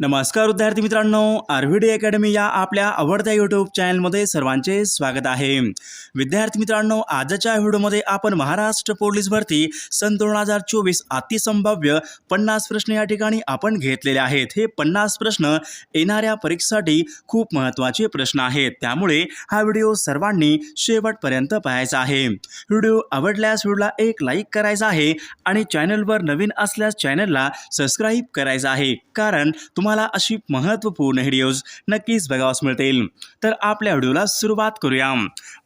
नमस्कार विद्यार्थी मित्रांनो आर व्हीडी अकॅडमी या आपल्या आवडत्या यूट्यूब चॅनलमध्ये सर्वांचे स्वागत आहे. विद्यार्थी मित्रांनो आजच्या व्हिडिओमध्ये आपण महाराष्ट्र पोलीस भरती सन दोन हजार चोवीस अतिसंभाव्य पन्नास प्रश्न या ठिकाणी आपण घेतलेले आहेत. हे पन्नास प्रश्न येणाऱ्या परीक्षेसाठी खूप महत्त्वाचे प्रश्न आहेत. त्यामुळे हा व्हिडिओ सर्वांनी शेवटपर्यंत पाहायचा आहे. व्हिडिओ आवडल्यास व्हिडिओला एक लाईक करायचा आहे आणि चॅनलवर नवीन असल्यास चॅनलला सबस्क्राईब करायचं आहे. कारण तुम्हाला अशी महत्त्वपूर्ण व्हिडिओज नक्कीच बघावास मिळतील. तर आपल्या व्हिडिओला सुरुवात करूया.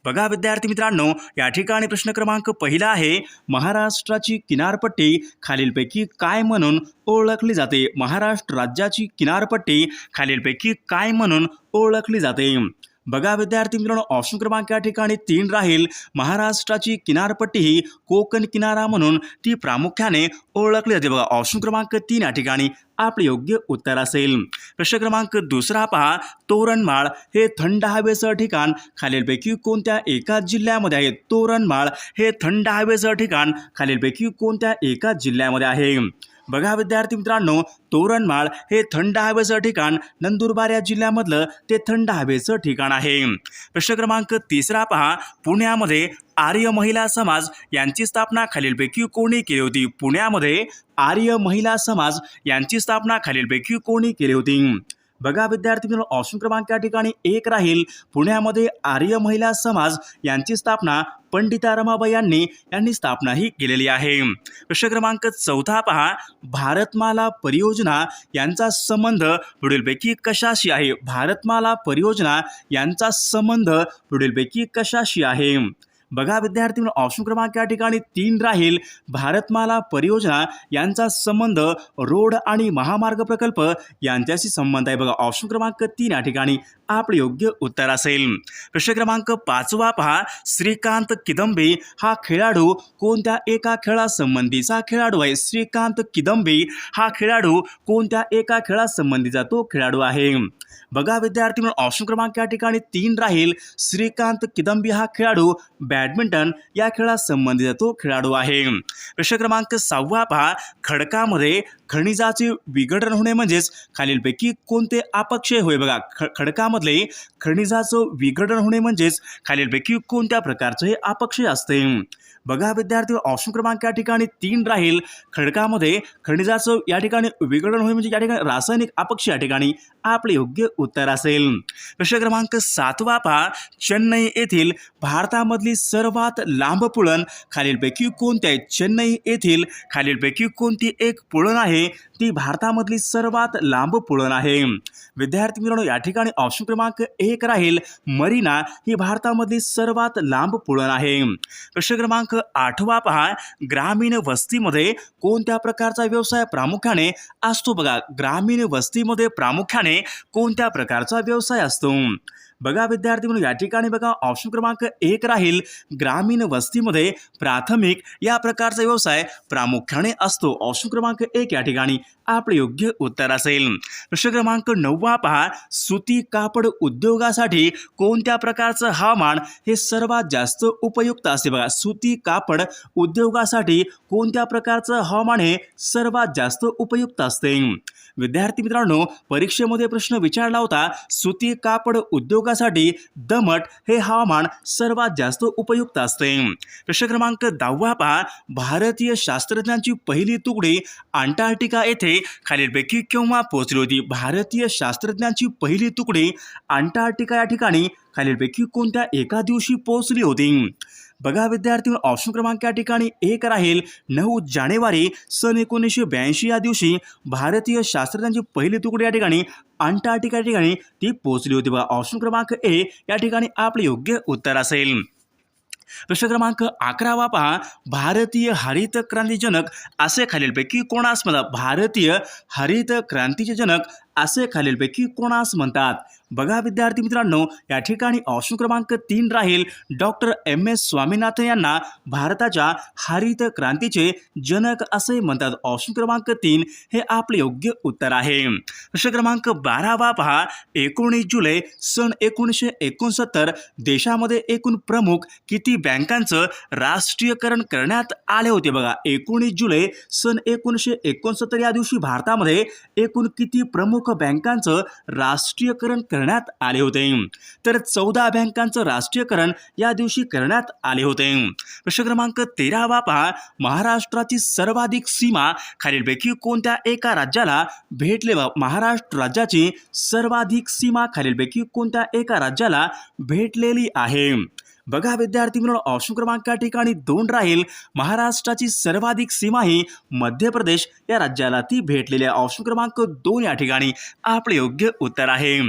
बघा विद्यार्थी मित्रांनो या ठिकाणी प्रश्न क्रमांक पहिला आहे महाराष्ट्राची किनारपट्टी खालीलपैकी काय म्हणून ओळखली जाते? महाराष्ट्र राज्याची किनारपट्टी खालीलपैकी काय म्हणून ओळखली जाते? बघा विद्यार्थी मित्रांनो ऑप्शन क्रमांक या ठिकाणी तीन राहील. महाराष्ट्राची किनारपट्टी ही कोकण किनारा म्हणून ती प्रामुख्याने ओळखली जाते. बघा ऑप्शन क्रमांक तीन या ठिकाणी आपले योग्य उत्तर असेल. प्रश्न क्रमांक दुसरा पहा. तोरणमाळ हे थंड हवेचं ठिकाण. खालीलपैकी कोणत्या एका जिल्ह्यामध्ये आहे? तोरणमाळ हे थंड हवेचं ठिकाण. खालीलपैकी कोणत्या एका जिल्ह्यामध्ये आहे? बघा विद्यार्थी मित्रांनो तोरणमाळ हे थंड हवेचं ठिकाण. नंदुरबार या जिल्ह्यामधलं ते थंड हवेचं ठिकाण आहे. प्रश्न क्रमांक तिसरा पहा. पुण्यामध्ये आर्य महिला समाज यांची स्थापना खालीलपैकी कोणी केली होती? पुण्यामध्ये आर्य महिला समाज यांची स्थापना खालीलपैकी कोणी केली होती? बघा विद्यार्थी मित्रांनो ऑप्शन क्रमांक या ठिकाणी एक राहील. पुण्यामध्ये आर्य महिला समाज यांची स्थापना पंडिता रमाबाई यांनी यांनी स्थापना ही केलेली आहे. प्रश्न क्रमांक चौथा पहा. भारतमाला परियोजना यांचा संबंध पुढीलपैकी कशाशी आहे? भारतमाला परियोजना यांचा संबंध पुढीलपैकी कशाशी आहे? बघा विद्यार्थी ऑप्शन क्रमांक या ठिकाणी तीन राहील. भारतमाला परियोजना यांचा संबंध रोड आणि महामार्ग प्रकल्प यांच्याशी संबंध आहे. बघा ऑप्शन क्रमांक तीन या ठिकाणी आपले योग्य उत्तर असेल. प्रश्न क्रमांक पाचवा पहा. श्रीकांत किदंबी हा खेळाडू कोणत्या एका खेळासंबंधीचा खेळाडू आहे? श्रीकांत किदंबी हा खेळाडू कोणत्या एका खेळासंबंधीचा तो खेळाडू आहे? बघा विद्यार्थी म्हणून ऑप्शन क्रमांक या ठिकाणी तीन राहील. श्रीकांत किदंबी हा खेळाडू बॅडमिंटन या खेळासंबंधीचा तो खेळाडू आहे. प्रश्न क्रमांक सहावा पहा. खडकामध्ये खनिजाचे विघटन होणे म्हणजेच खालीलपैकी कोणते अपक्षय होय? बघा ख खडकामधले खनिजाचं विघटन होणे म्हणजेच खालीलपैकी कोणत्या प्रकारचे हे अपक्षय असते? बघा विद्यार्थी ऑप्शन क्रमांक या ठिकाणी तीन राहील. खडकामध्ये खनिजाचं या ठिकाणी विघटन होणे म्हणजे या ठिकाणी रासायनिक अपक्ष या ठिकाणी आपले योग्य उत्तर असेल. प्रश्न क्रमांक सातवा पहा. चेन्नई येथील भारतामधली सर्वात लांब पुळण खालीलपैकी कोणती आहे? चेन्नई येथील खालीलपैकी कोणती एक पुळण आहे? ती भारतामधली सर्वात लांब पुळण आहे. विद्यार्थी मित्रांनो या ठिकाणी ऑप्शन क्रमांक एक राहील. मरीना ही भारतामधली सर्वात लांब पुळण आहे. प्रश्न क्रमांक आठवा पहा. ग्रामीण वस्तीमध्ये कोणत्या प्रकारचा व्यवसाय प्रामुख्याने असतो? बघा ग्रामीण वस्तीमध्ये प्रामुख्याने कोणत्या प्रकारचा व्यवसाय असतो? बघा विद्यार्थी म्हणून या ठिकाणी बघा ऑप्शन क्रमांक एक राहील. ग्रामीण वस्तीमध्ये प्राथमिक या प्रकारचा व्यवसाय प्रामुख्याने असतो. ऑप्शन क्रमांक एक या ठिकाणी. आपलं योग्य उत्तर असेल. प्रश्न क्रमांक नववा पहा. सुती कापड उद्योगासाठी कोणत्या प्रकारचं हवामान हे सर्वात जास्त उपयुक्त असते बघा. सुती कापड उद्योगासाठी कोणत्या प्रकारचं हवामान हे सर्वात जास्त उपयुक्त असते? विद्यार्थी मित्रांनो परीक्षेमध्ये प्रश्न विचारला होता सुती कापड उद्योगासाठी दमट हे हवामान सर्वात जास्त उपयुक्त असते. प्रश्न क्रमांक दहावा पहा. भारतीय शास्त्रज्ञांची पहिली तुकडी अंटार्क्टिका येथे खालीलपैकी केव्हा पोहोचली होती? भारतीय शास्त्रज्ञांची पहिली तुकडी अंटार्क्टिका या ठिकाणी खालीलपैकी कोणत्या एका दिवशी पोहोचली होती? बघा विद्यार्थी ऑप्शन क्रमांक या ठिकाणी एक राहील. नऊ जानेवारी सन एकोणीसशे ब्याऐंशी या दिवशी भारतीय शास्त्रज्ञांची पहिली तुकडी या ठिकाणी अंटार्क्टिका या ठिकाणी ती पोहोचली होती. बघा ऑप्शन क्रमांक ए या ठिकाणी आपले योग्य उत्तर असेल. प्रश्न क्रमांक अकरावा पहा भारतीय हरित क्रांती जनक असे खालीलपैकी कोणास म्हणतात? भारतीय हरित क्रांतीचे जनक असे खालीलपैकी कोणास म्हणतात? बघा विद्यार्थी मित्रांनो या ठिकाणी ऑप्शन क्रमांक तीन राहील डॉक्टर एम एस स्वामीनाथन यांना भारताच्या हरित क्रांतीचे जनक असे म्हणतात. ऑप्शन क्रमांक तीन हे आपले योग्य उत्तर आहे. प्रश्न क्रमांक बारावा पहा. एकोणीस जुलै सन एकोणीसशे एकोणसत्तर देशामध्ये एकूण प्रमुख किती बँकांचं राष्ट्रीयकरण करण्यात आले होते बघा. एकोणीस जुलै सन एकोणीसशे एकोणसत्तर या दिवशी भारतामध्ये एकूण किती प्रमुख बँकांचं राष्ट्रीयकरण करण्यात करण्यात आले होते. तर चौदा बँकांचं राष्ट्रीयकरण या दिवशी करण्यात आले होते. प्रश्न क्रमांक तेरावा पहा. महाराष्ट्राची सर्वाधिक सीमा खालीलपैकी कोणत्या एका राज्याला भेटले? महाराष्ट्र राज्याची सर्वाधिक सीमा खालीलपैकी कोणत्या एका राज्याला भेटलेली आहे? बघा विद्यार्थी मित्रांनो ऑप्शन क्रमांक या ठिकाणी दोन राहील. महाराष्ट्राची सर्वाधिक सीमा ही मध्य प्रदेश या राज्याला ती भेटलेली आहे. ऑप्शन क्रमांक दोन या ठिकाणी आपले योग्य उत्तर आहे.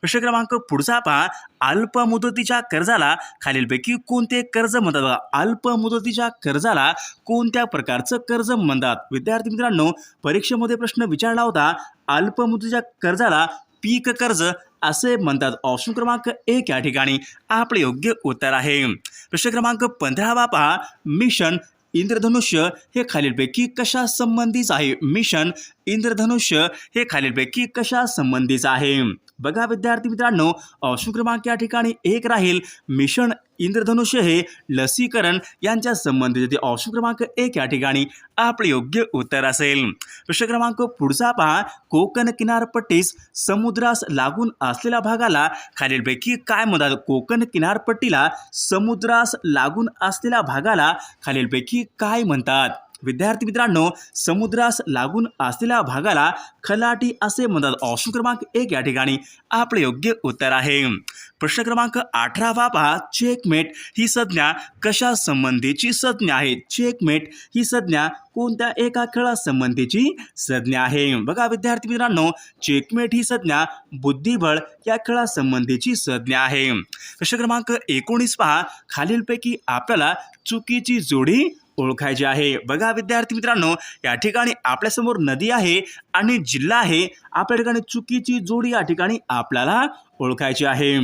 प्रश्न क्रमांक पुढचा पहा. अल्प मुदतीच्या कर्जाला खालीलपैकी कोणते कर्ज म्हणतात? बघा अल्प मुदतीच्या कर्जाला कोणत्या प्रकारचं कर्ज म्हणतात? विद्यार्थी मित्रांनो परीक्षेमध्ये प्रश्न विचारला होता. अल्प मुदतीच्या कर्जाला पीक कर्ज असे म्हणतात. ऑप्शन क्रमांक एक या ठिकाणी. आपले योग्य उत्तर आहे. प्रश्न क्रमांक पंधरावा पहा. मिशन इंद्रधनुष्य हे खालीलपैकी कशा संबंधीच आहे? मिशन इंद्रधनुष्य हे खालीलपैकी कशा संबंधीच आहे? बघा विद्यार्थी मित्रांनो ऑप्शन क्रमांक या ठिकाणी एक राहील. मिशन इंद्रधनुष्य हे लसीकरण यांच्या संबंधित येते ऑप्शन क्रमांक एक या ठिकाणी आपले योग्य उत्तर असेल. प्रश्न क्रमांक पुढचा पहा. कोकण किनारपट्टीस समुद्रास लागून असलेल्या भागाला खालीलपैकी काय म्हणतात कोकण किनारपट्टीला समुद्रास लागून असलेल्या भागाला खालीलपैकी काय म्हणतात? विद्यार्थी मित्रांनो समुद्रास लागून असलेल्या भागाला खलाटी असे म्हणतात. ऑप्शन क्रमांक एक या ठिकाणी आपले योग्य उत्तर आहे. प्रश्न क्रमांक अठरावा पहा. चेकमेट ही संज्ञा कशा संबंधीची संज्ञा आहे? चेकमेट ही संज्ञा कोणत्या एका खेळासंबंधीची संज्ञा आहे? बघा विद्यार्थी मित्रांनो चेकमेट ही संज्ञा बुद्धिबळ या खेळासंबंधीची संज्ञा आहे. प्रश्न क्रमांक एकोणीस पहा. खालीलपैकी आपल्याला चुकीची जोडी ओळखायची आहे. बघा विद्यार्थी मित्रांनो या ठिकाणी आपल्यासमोर नदी आहे आणि जिल्हा आहे. आपल्या ठिकाणी चुकीची जोडी या ठिकाणी आपल्याला ओळखायची आहे.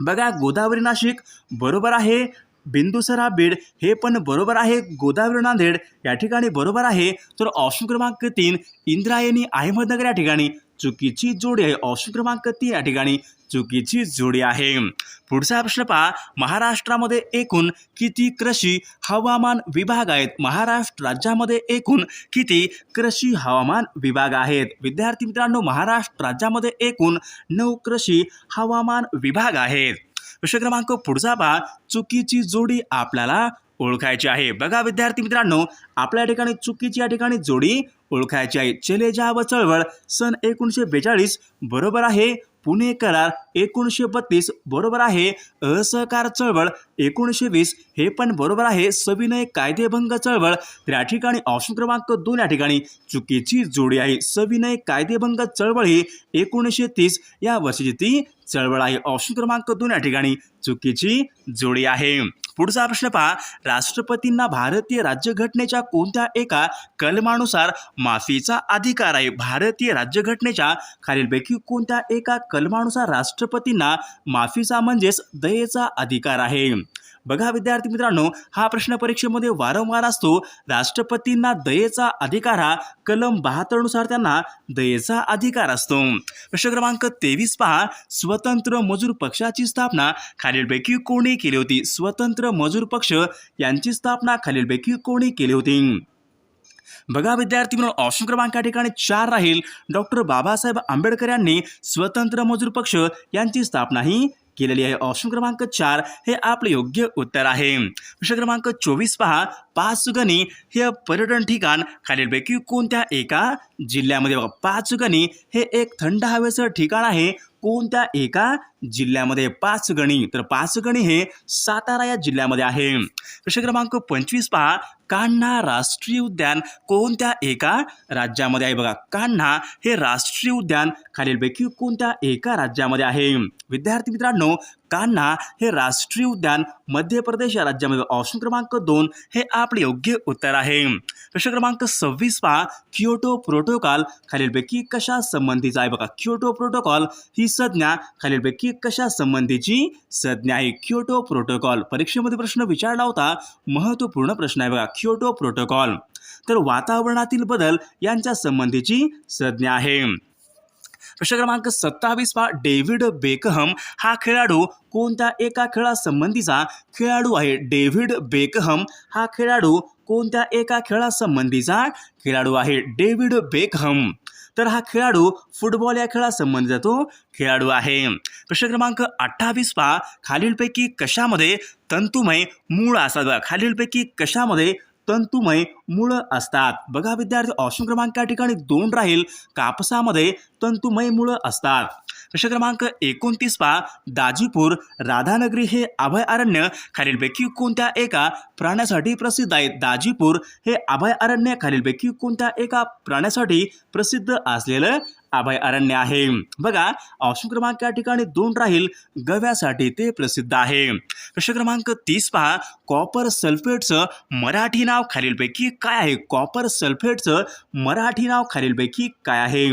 बघा गोदावरी नाशिक बरोबर आहे. बिंदुसरा बीड हे पण बरोबर आहे. गोदावरी नांदेड या ठिकाणी बरोबर आहे. तर ऑप्शन क्रमांक तीन इंद्रायणी अहमदनगर या ठिकाणी. चुकीची जोडी आहे. ऑप्शन क्रमांक तीन या ठिकाणी चुकीची जोडी आहे. पुढचा प्रश्न पहा. महाराष्ट्रामध्ये एकूण किती कृषी हवामान विभाग आहेत? महाराष्ट्र राज्यामध्ये एकूण किती कृषी हवामान विभाग आहेत? विद्यार्थी मित्रांनो महाराष्ट्र राज्यामध्ये एकूण नऊ कृषी हवामान विभाग आहेत. प्रश्न क्रमांक पुढचा पहा. चुकीची जोडी आपल्याला ओळखायची आहे. बघा विद्यार्थी मित्रांनो आपल्या ठिकाणी चुकीची या ठिकाणी जोडी ओळखायची आहे. चले व चळवळ. सन एकोणीसशे बेचाळीस बरोबर आहे. पुणे करार एकोणीसशे बत्तीस बरोबर आहे. असहकार चळवळ एकोणीसशे वीस हे पण बरोबर आहे. सविनय कायदेभंग चळवळ. तर या ठिकाणी ऑप्शन क्रमांक दोन या ठिकाणी चुकीची जोडी आहे. सविनय कायदेभंग चळवळ ही एकोणीसशे तीस या वर्षीची ती चळवळ आहे. ऑप्शन क्रमांक दोन या ठिकाणी चुकीची जोडी आहे. पुढचा प्रश्न पहा. राष्ट्रपतींना भारतीय राज्यघटनेच्या कोणत्या एका कलमानुसार माफीचा अधिकार आहे? भारतीय राज्यघटनेच्या खालीलपैकी कोणत्या एका कलमानुसार राष्ट्रपतींना माफीचा म्हणजेच दयेचा अधिकार आहे? बघा विद्यार्थी मित्रांनो हा प्रश्न परीक्षेमध्ये वारंवार असतो. राष्ट्रपतींना दयेचा अधिकार हा कलम बहात्तरनुसार त्यांना दयेचा अधिकार असतो. प्रश्न क्रमांक तेवीस पहा. स्वतंत्र मजूर पक्षाची स्थापना खालीलपैकी कोणी केली होती? स्वतंत्र मजूर पक्ष यांची स्थापना खालीलपैकी कोणी केली होती? बघा विद्यार्थी म्हणून ऑप्शन क्रमांक या ठिकाणी चार राहील. डॉक्टर बाबासाहेब आंबेडकर यांनी स्वतंत्र मजूर पक्ष यांची स्थापना ही केलेली आहे. ऑप्शन क्रमांक चार हे आपले योग्य उत्तर आहे. प्रश्न क्रमांक चोवीस पहा. पाचगणी हे पर्यटन ठिकाण खालीलपैकी कोणत्या एका जिल्ह्यामध्ये? बघा पाचगणी हे एक थंड हवेचं ठिकाण आहे. कोणत्या एका जिल्ह्यामध्ये पाचगणी तर पाचगणी हे सातारा या जिल्ह्यामध्ये आहे. प्रश्न क्रमांक पंचवीस पहा. कान्हा राष्ट्रीय उद्यान कोणत्या एका राज्यामध्ये आहे? बघा कान्हा हे राष्ट्रीय उद्यान खालीलपैकी कोणत्या एका राज्यामध्ये आहे? विद्यार्थी मित्रांनो कान्हा हे राष्ट्रीय उद्यान मध्य प्रदेश या राज्यामध्ये. ऑप्शन क्रमांक दोन हे आपले योग्य उत्तर आहे. प्रश्न क्रमांक सव्वीस पहा. क्योटो प्रोटोकॉल खालीलपैकी कशा संबंधीचा आहे? बघा क्योटो प्रोटोकॉल ही संज्ञा खालीलपैकी कशा संबंधीची संज्ञा आहे क्योटो प्रोटोकॉल. परीक्षेमध्ये प्रश्न विचारला होता. महत्त्वपूर्ण प्रश्न आहे बघा क्योटो प्रोटोकॉल. तर वातावरणातील बदल यांच्या संबंधीची संज्ञा आहे. प्रश्न क्रमांक सत्तावीस पहा. डेव्हिड बेकहम हा खेळाडू कोणत्या एका खेळासंबंधीचा खेळाडू आहे? डेव्हिड बेकहम हा खेळाडू कोणत्या एका खेळासंबंधीचा खेळाडू आहे? David Beckham. तर हा खेळाडू फुटबॉल या खेळासंबंधी तो खेळाडू आहे. प्रश्न क्रमांक अठ्ठावीस पहा. खालीलपैकी कशामध्ये तंतुमय मूळ असतात? खालीलपैकी कशामध्ये तंतुमय मूळ असतात? बघा विद्यार्थी ऑप्शन क्रमांक या ठिकाणी दोन राहील. कापसामध्ये तंतुमय मुळं असतात. प्रश्न क्रमांक एकोणतीस पहा. दाजीपूर राधानगरी हे अभयारण्य खालीलपैकी कोणत्या एका प्राण्यासाठी प्रसिद्ध आहे दाजीपूर हे अभयारण्य खालीलपैकी कोणत्या एका प्राण्यासाठी प्रसिद्ध असलेलं अभयारण्य आहे? बघा ऑप्शन क्रमांक या ठिकाणी दोन राहील. गव्यासाठी ते प्रसिद्ध आहे. प्रश्न क्रमांक तीस पहा. कॉपर सल्फेटचं मराठी नाव खालीलपैकी काय आहे? कॉपर सल्फेटचं मराठी नाव खालीलपैकी काय आहे?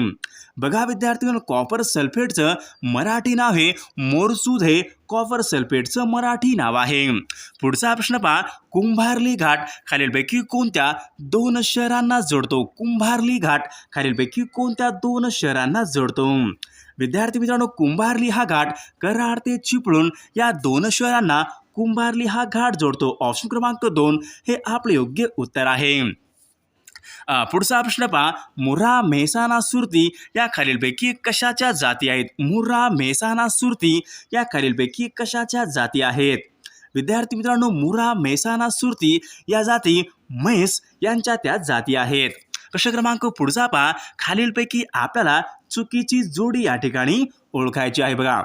बघा विद्यार्थ्यांनो कॉपर सल्फेटचं मराठी नाव हे मोरसूद हे कॉपर सल्फेटचं मराठी नाव आहे. पुढचा प्रश्न पहा कुंभारली घाट खालीलपैकी कोणत्या दोन शहरांना जोडतो? कुंभारली घाट खालीलपैकी कोणत्या दोन शहरांना जोडतो? विद्यार्थी मित्रांनो कुंभारली हा घाट कराड ते चिपळूण या दोन शहरांना कुंभारली हा घाट जोडतो. ऑप्शन क्रमांक दोन हे आपले योग्य उत्तर आहे. पुढचा प्रश्न पहा. मुर्रा मेहसाणा सुरती या खालीलपैकी कशाच्या जाती आहेत? मुर्रा मेहसाणा सुरती या खालीलपैकी कशाच्या जाती आहेत? विद्यार्थी मित्रांनो मुरा मेहसाणा सुरती या जाती म्हैस यांच्या त्या जाती आहेत. प्रश्न क्रमांक पुढचा पहा. खालीलपैकी आपल्याला चुकीची जोडी या ठिकाणी ओळखायची आहे बघा.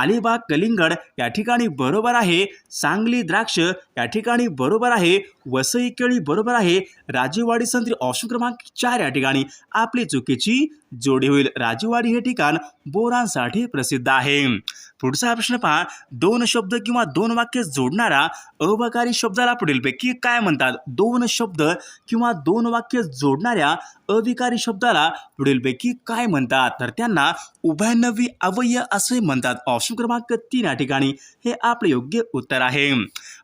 अलिबाग कलिंगड या ठिकाणी बरोबर आहे. सांगली द्राक्ष या ठिकाणी बरोबर आहे. वसई केळी बरोबर आहे. राजेवाडी संत्री ऑप्शन क्रमांक चार या ठिकाणी. आपली चुकीची जोडी होईल. राजेवाडी हे ठिकाण बोरांसाठी प्रसिद्ध आहे. पुढचा प्रश्न पहा. दोन शब्द किंवा दोन वाक्य जोडणारा अवकारी शब्दाला पुढीलपैकी काय म्हणतात? दोन शब्द किंवा दोन वाक्य जोडणाऱ्या अविकारी शब्दाला पुढीलपैकी काय म्हणतात? तर त्यांना उभयनवी अवय असे म्हणतात. ऑप्शन क्रमांक तीन या ठिकाणी हे आपले योग्य उत्तर आहे.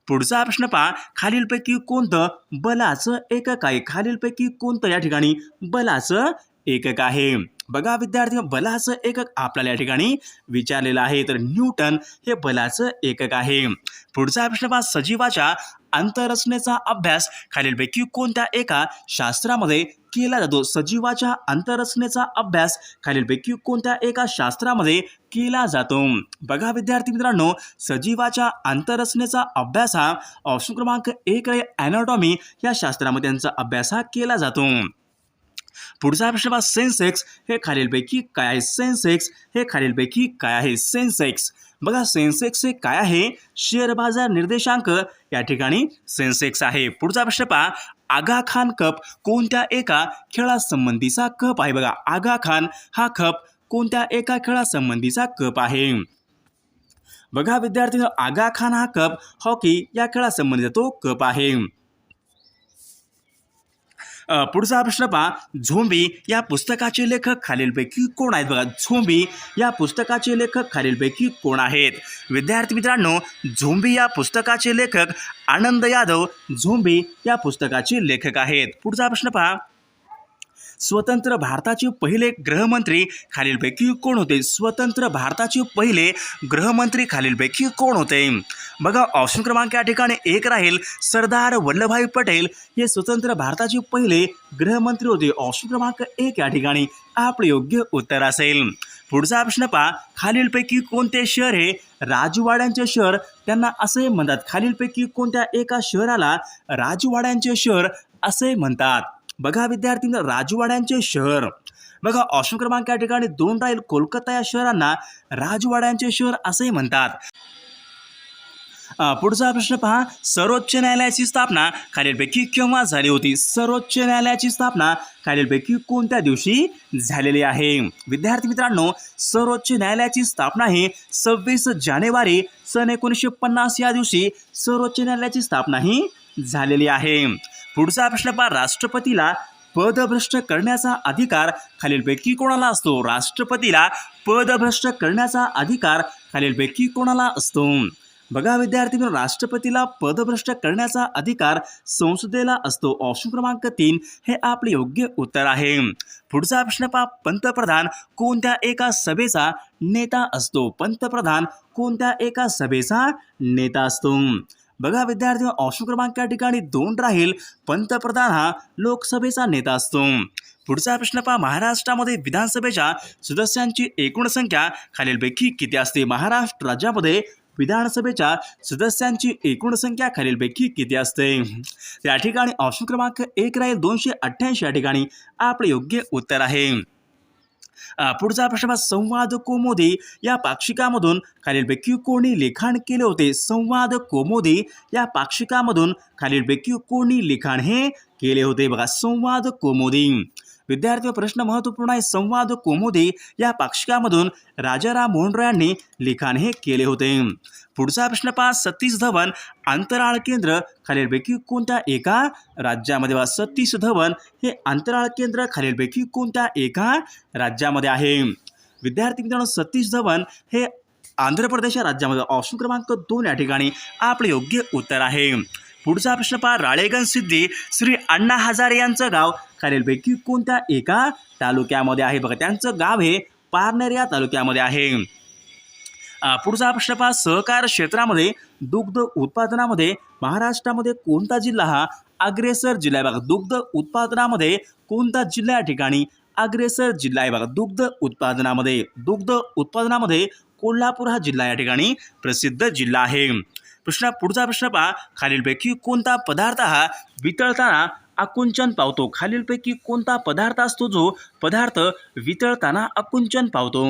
पुढचा प्रश्न पहा. खालीलपैकी कोणतं बलाचं एकक आहे खालीलपैकी कोणतं या ठिकाणी बलाचं एकक आहे. बघा विद्यार्थी बलाचं एकक आपल्याला या ठिकाणी विचारलेलं आहे. तर न्यूटन हे बलाचं एकक आहे. पुढचा प्रश्न पहा सजीवाच्या अंतरचनेचा अभ्यास खालीलपैकी कोणत्या एका शास्त्रामध्ये केला जातो? सजीवाच्या अंतरचनेचा अभ्यास खालीलपैकी कोणत्या एका शास्त्रामध्ये केला जातो? बघा विद्यार्थी मित्रांनो सजीवाच्या अंतरचनेचा अभ्यास हा ऑप्शन क्रमांक एक आहे. ॲनाटॉमी या शास्त्रामध्ये त्यांचा अभ्यास हा केला जातो. पुढचा प्रश्न पहा सेन्सेक्स हे खालीलपैकी काय आहे? सेन्सेक्स हे खालीलपैकी काय आहे? सेन्सेक्स बघा सेन्सेक्स हे काय आहे? शेअर बाजार निर्देशांक. या ठिकाणी सेन्सेक्स आहे. पुढचा प्रश्न पहा आगा खान कप कोणत्या एका खेळासंबंधीचा कप आहे? बघा आगा खान हा कप कोणत्या एका खेळासंबंधीचा कप आहे? बघा विद्यार्थी आगा खान हा कप हॉकी या खेळासंबंधीचा तो कप आहे. पुढचा प्रश्न पहा. झोंबी या पुस्तकाचे लेखक खालीलपैकी कोण आहेत बघा? झोंबी या पुस्तकाचे लेखक खालीलपैकी कोण आहेत? विद्यार्थी मित्रांनो झोंबी या पुस्तकाचे लेखक आनंद यादव झोंबी या पुस्तकाचे लेखक आहेत. पुढचा प्रश्न पहा. स्वतंत्र भारताचे पहिले गृहमंत्री खालीलपैकी कोण होते? स्वतंत्र भारताचे पहिले गृहमंत्री खालीलपैकी कोण होते? बघा ऑप्शन क्रमांक या ठिकाणी एक राहील. सरदार वल्लभभाई पटेल हे स्वतंत्र भारताचे पहिले गृहमंत्री होते. ऑप्शन क्रमांक एक या ठिकाणी आपले योग्य उत्तर असेल. पुढचा प्रश्न पहा. खालीलपैकी कोणते शहर हे? राजवाड्यांचे शहर. त्यांना असे म्हणतात खालीलपैकी कोणत्या एका शहराला राजवाड्यांचे शहर असे म्हणतात? बघा विद्यार्थी राजवाड्यांचे शहर. बघा ऑप्शन क्रमांक या ठिकाणी दोन राहील. कोलकाता या शहरांना राजवाड्यांचे शहर असेही म्हणतात. पुढचा प्रश्न पहा. सर्वोच्च न्यायालयाची स्थापना खालीलपैकी केव्हा झाली होती? सर्वोच्च न्यायालयाची स्थापना खालीलपैकी कोणत्या दिवशी झालेली आहे? विद्यार्थी मित्रांनो सर्वोच्च न्यायालयाची स्थापना ही सव्वीस जानेवारी सन एकोणीसशे पन्नास या दिवशी सर्वोच्च न्यायालयाची स्थापना ही झालेली आहे. पुढचा प्रश्न पहा. राष्ट्रपतीला पदभ्रष्ट करण्याचा अधिकार खालीलपैकी कोणाला असतो? राष्ट्रपतीला पदभ्रष्ट करण्याचा अधिकार खालीलपैकी कोणाला असतो? बघा विद्यार्थी मित्र राष्ट्रपतीला पदभ्रष्ट करण्याचा अधिकार संसदेला असतो. ऑप्शन क्रमांक तीन हे आपले योग्य उत्तर आहे. पुढचा प्रश्न पहा. पंतप्रधान कोणत्या एका सभेचा नेता असतो? पंतप्रधान कोणत्या एका सभेचा नेता असतो? बघा विद्यार्थी ऑप्शन क्रमांक या ठिकाणी दोन राहील. पंतप्रधान हा लोकसभेचा नेता असतो. पुढचा प्रश्न पहा महाराष्ट्रामध्ये विधानसभेच्या सदस्यांची एकूण संख्या खालीलपैकी किती असते? महाराष्ट्र राज्यामध्ये विधानसभेच्या सदस्यांची एकूण संख्या खालीलपैकी किती असते? या ठिकाणी ऑप्शन क्रमांक एक राहील. दोनशे अठ्ठ्याऐंशी या ठिकाणी आपले योग्य उत्तर आहे. पुढचा प्रश्न संवाद कोमोदी या पाक्षिकामधून खालीलपैकी कोणी लिखाण केले होते? संवाद कोमोदी या पाक्षिकामधून खालीलपैकी कोणी लिखाण हे केले होते? बघा संवाद कोमोदी. विद्यार्थी प्रश्न महत्त्वपूर्ण आहे. संवाद कोमोदी या पाक्षिकामधून राजाराम मोहन रॉय यांनी लिखाण हे केले होते. पुढचा प्रश्न पहा. सतीश धवन अंतराळ केंद्र खालीलपैकी कोणत्या एका राज्यामध्ये वा सतीश धवन हे अंतराळ केंद्र खालीलपैकी कोणत्या एका राज्यामध्ये आहे? विद्यार्थी मित्रांनो सतीश धवन हे आंध्र प्रदेश या राज्यामध्ये. ऑप्शन क्रमांक दोन या ठिकाणी आपले योग्य उत्तर आहे. पुढचा प्रश्न पहा. राळेगण सिद्धी श्री अण्णा हजारे यांचं गाव खालीलपैकी कोणत्या एका तालुक्यामध्ये आहे? बघा त्यांचं गाव हे पारनेर या तालुक्यामध्ये आहे. पुढचा प्रश्न पहा. सहकार क्षेत्रामध्ये दुग्ध उत्पादनामध्ये महाराष्ट्रामध्ये कोणता जिल्हा हा अग्रेसर जिल्हा आहे? बघा दुग्ध उत्पादनामध्ये कोणता जिल्हा या ठिकाणी अग्रेसर जिल्हा आहे? बघा दुग्ध उत्पादनामध्ये दुग्ध उत्पादनामध्ये कोल्हापूर हा जिल्हा या ठिकाणी प्रसिद्ध जिल्हा आहे. प्रश्न पुढचा प्रश्न पहा. खालीलपैकी कोणता पदार्थ हा वितळताना आकुंचन पावतो? खालीलपैकी कोणता पदार्थ असतो जो पदार्थ वितळताना आकुंचन पावतो?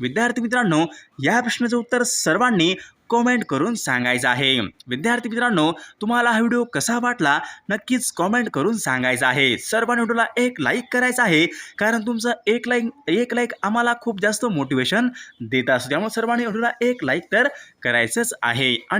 विद्यार्थी मित्रांनो या प्रश्नाचं उत्तर सर्वांनी कॉमेंट करून सांगायचं आहे. विद्यार्थी मित्रांनो तुम्हाला हा व्हिडिओ कसा वाटला? नक्कीच कॉमेंट करून सांगायचं आहे. सर्वांनी व्हिडिओला एक लाईक करायचं आहे. कारण तुमचं एक लाईक एक लाईक आम्हाला खूप जास्त मोटिवेशन देत असतो. त्यामुळे सर्वांनी व्हिडिओला एक लाईक तर करायचंच आहे. आणि